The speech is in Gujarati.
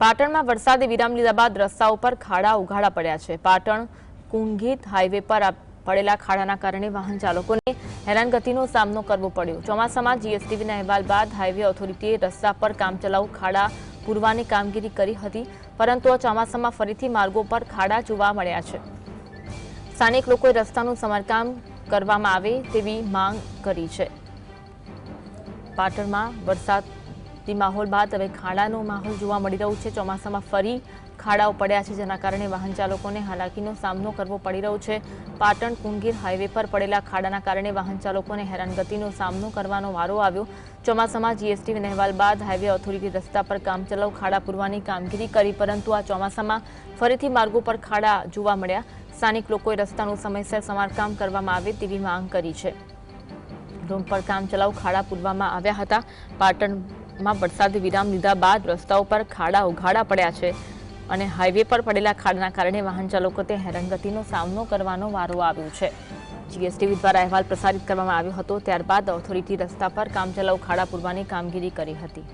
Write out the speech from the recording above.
પાટણમાં વરસાદે વિરામ લીધા બાદ રસ્તા ઉપર ખાડા ઉઘાડા પડ્યા છે. પાટણ કુંગીત હાઈવે પર પડેલા ખાડાના કારણે વાહન ચાલકોને હેરાનગતિનો સામનો કરવો પડ્યો. ચોમાસામાં જીએસટીવીના અહેવાલ બાદ હાઈવે ઓથોરિટીએ રસ્તા પર કામચલાઉ ખાડા પૂરવાની કામગીરી કરી હતી, પરંતુ આ ચોમાસામાં ફરીથી માર્ગો પર ખાડા જોવા મળ્યા છે. સ્થાનિક લોકોએ રસ્તાનું સમારકામ કરવામાં આવે તેવી માંગ કરી છે. પાટણમાં વરસાદી માહોલ બાદ હવે ખાડાનો માહોલ જોવા મળી રહ્યો છે. ચોમાસામાં ફરી ખાડાઓ પડ્યા છે, જેના કારણે વાહન ચાલકોને હાલાકીનો સામનો કરવો પડી રહ્યો છે. પાટણ કુંગીર હાઈવે પર પડેલા ખાડાના કારણે વાહન ચાલકોને હેરાનગતિનો સામનો કરવાનો વારો આવ્યો. ચોમાસામાં જીએસટી અહેવાલ બાદ હાઈવે ઓથોરિટી રસ્તા પર કામચલાઉ ખાડા પૂરવાની કામગીરી કરી, પરંતુ આ ચોમાસામાં ફરીથી માર્ગો પર ખાડા જોવા મળ્યા. સ્થાનિક લોકોએ રસ્તાનું સમયસર સમારકામ કરવામાં આવે તેવી માંગ કરી છે. રૂમ પર કામચલાઉ ખાડા પૂરવામાં આવ્યા હતા. પાટણમાં વરસાદી વિરામ લીધા બાદ રસ્તાઓ પર ખાડા ઉઘાડા પડ્યા છે અને હાઈવે પર પડેલા ખાડાના કારણે વાહન ચાલકોને હેરંગતિનો સામનો કરવાનો વારો આવ્યો છે. જીએસટીવી દ્વારા અહેવાલ પ્રસારિત કરવામાં આવ્યો હતો, ત્યારબાદ ઓથોરિટી રસ્તા પર કામચલાઉ ખાડા પૂરવાની કામગીરી કરી હતી.